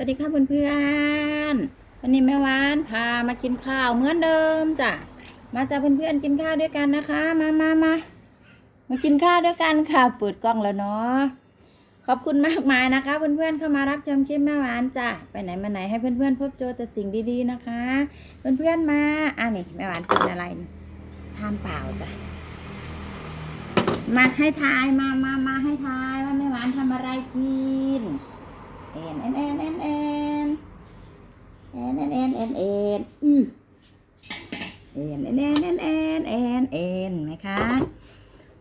วัสดีค่ะเพื่อนๆวันนี้แม่วานพามากินข้าวเหมือนเดิมจ้ะมาจ้ะเพื่อนๆกินข้าวด้วยกันนะคะ มามามามากินข้าวด้วยกันค่ะเปิดกล้องแล้วเนาะขอบคุณมากมายนะคะ เพื่อนๆเข้ามารับชมคลิปแม่วานจ้ะไปไหนมาไหนให้เพื่อนๆพบเจอแต่สิ่งดีๆนะคะ เพื่อนๆมาอะนี่แม่วานกินอะไรนี่ชามเปล่าจ้ะมาให้ทายมามามาให้ทายว่าแม่หวานทำอะไรกิน อ็นเอ็นเอ็นเอ็นเอ็นเอ็นเอ็นเอ็นเอ็นเอ็นอือเอ็นเอ็นเอ็นเอ็นเอ็นเอ็นเอ็นะคะ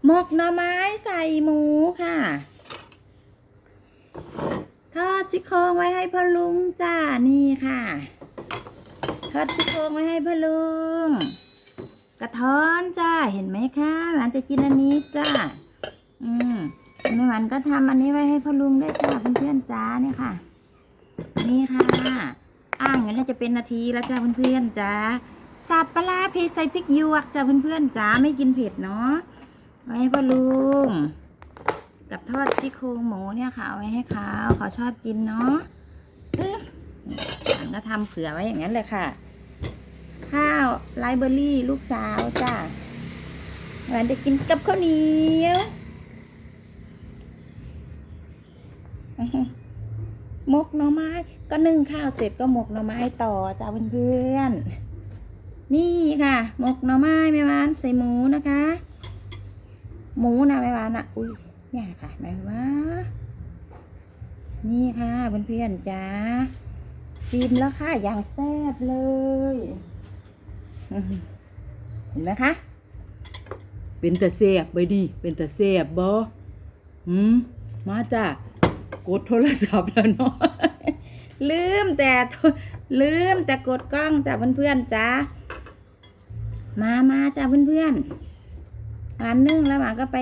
หมกหน่อไม้ใส่หมูค่ะทอดซี่โครงไว้ให้พ่อลุงจ้านี่ค่ะทอดซี่โครงไว้ให้พ่อลุงกระท้อนจ้าเห็นไหมคะหลานจะกินอันนี้จ้า หวันก็ทำอันนี้ไว้ให้พ่อลุงด้วยจ้าเพื่อนๆจ้าเนี่ยค่ะ นี่ค่ะอ่างนี้น่าจะเป็นนาทีแล้วจ้าเพื่อนๆจ้าสับปลาร้าเผ็ดใส่พริกหยวกจ้าเพื่อนๆจ้าไม่กินเผ็ดเนาะไว้ให้พ่อลุง กับทอดซี่โครงหมูเนี่ยค่ะเอาไว้ให้เขาเขาชอบกินเนาะอื้อหลังก็ทำเผื่อไว้อย่างนั้นเลยค่ะ ข้าวไลเบอรี่ลูกสาวจ้าหวานจะกินกับข้าวเหนียว มกหน่อไม้ ก็นึ่งข้าวเสร็จก็หมกหน่อไม้ต่อจ้าเพื่อนๆนี่ค่ะ หมกหน่อไม้แม่วานใส่หมูนะคะ หมูนะแม่วานอะอุ้ยเนี่ยค่ะแม่วานนี่ค่ะเพื่อนๆจ้าซิมแล้วค่ะอย่างแซ่บเลยเห็นไหมคะ เป็นตาแซ่บไปดิเป็นตาแซ่บบ่หืมมาจ้ะ กดโทรศัพท์แล้วเนาะลืมแต่ลืมแต่กดกล้องจ้าเพื่อนๆจ้ามามาจ้าเพื่อนๆหวานนึ่งแล้วหวานก็ไป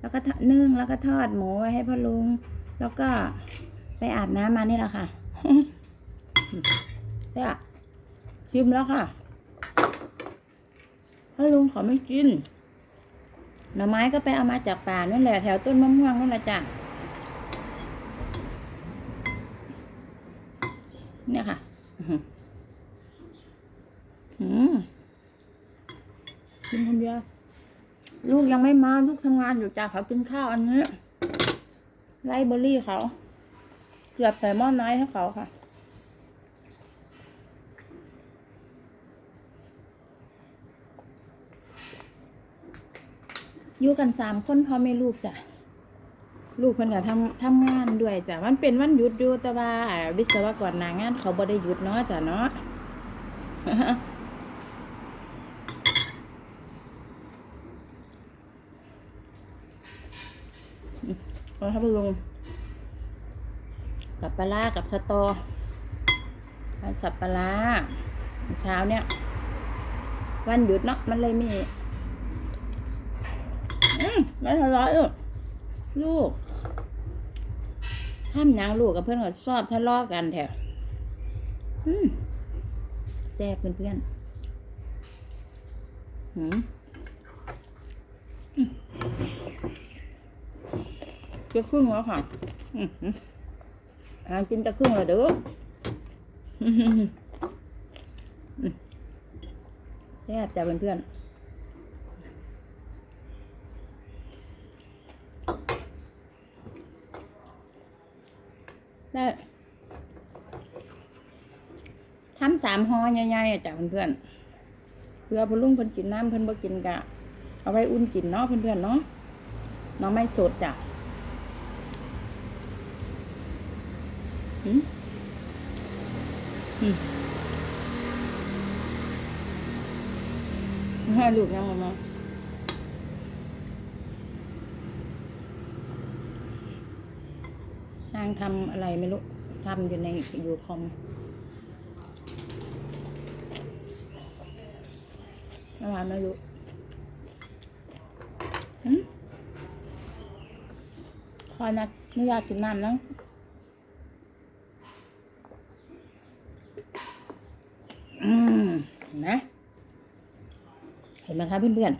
แล้วก็นึ่งแล้วก็ทอดหมูไว้ให้พ่อลุง แล้วก็ไปอาบน้ำมานี่แหละค่ะเนี่ยชิมแล้วค่ะพ่อลุงขาไม่กิน หน่อไม้ก็ไปเอามาจากป่านั่นแหละแถวต้นมะม่วงนั่นแหละจ้ะ เนี่ยค่ะอืมกินคนเดียวลูกยังไม่มาลูกทำงานอยู่จ้าเขากินข้าวอันนี้ไลเบอรี่เขา เกือบใส่หม้อน้อยให้เขาค่ะ อยู่กันสามคนพ่อแม่ลูกจ้ะ ลูกเพิ่นก็ทำทำงานด้วยจ้ะมันเป็นวันหยุดอยู่แต่ว่าวิศวกรหนางานเขาบ่ได้หยุดเนาะจ้ะเนาะเอาครับลุงกับปลากับสตอดสับปลาเช้าเนี่ย วันหยุดเนาะมันเลยมีอืมไม่ทะเลาะลูก ห้ามนางลูกกับเพื่อนก็ชอบทะเลาะกันแถวแซ่บเพื่อนๆหืมอืมจะครึ่งแล้วค่ะอืมอืมอ่ากินจะครึ่งแล้วเด้อแซ่บจ้ะเพื่อนๆ ได้ทำสามห่อใหญ่ๆอะจ้ะเพื่อนๆเพื่อพ่อลุงเพิ่นกินน้ำเพิ่นบ่กินกะ เอาไว้อุ่นกินเนาะเพื่อนๆเนาะหน้องไม่สดจ้ะหืมอืมลูกยังมามา นางทำอะไรไม่รู้ทำอยู่ในอยู่คอมอวานไม่รู้หืมคอยนะไม่อยากกินน้ำนะอืมเห็นไหมเห็นไหมคะเพื่อน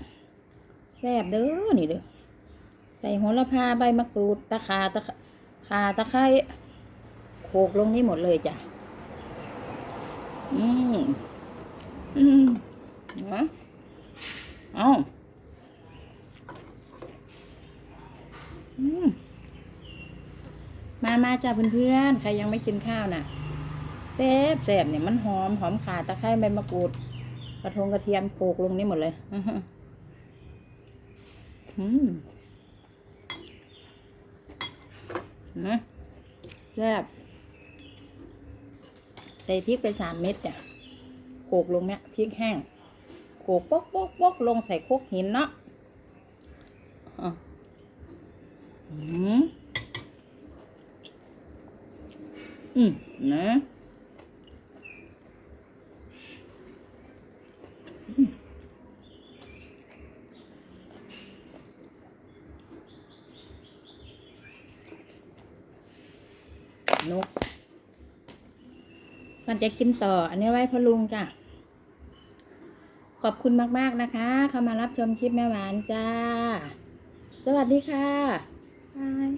ๆแซ่บเด้อนี่เด้อใส่โหระพาใบมะกรูดตะขาตะขา ตะไคร้โขกลงนี่หมดเลยจ้ะ อืม อืมนะเอาอืมมามาจ้ะเพื่อนๆ ใครยังไม่กินข้าวน่ะแซ่บแซ่บเนี่ยมันหอม หอมขาตะไคร้ใบมะกรูด กระทงกระเทียมโขกลงนี่หมดเลย อือหืออืม นะแซ่บใส่พริกไปสามเม็ดจ้ะโขกลงเนี่ยพริกแห้งโขกปกปกปกลงใส่โคกหินเนาะอะอืมอืมนะ มันจะกินต่อ อันนี้ไว้พะลุงจ้ะ ขอบคุณมากๆนะคะ เข้ามารับชมคลิปแม่หวานจ้า สวัสดีค่ะ บาย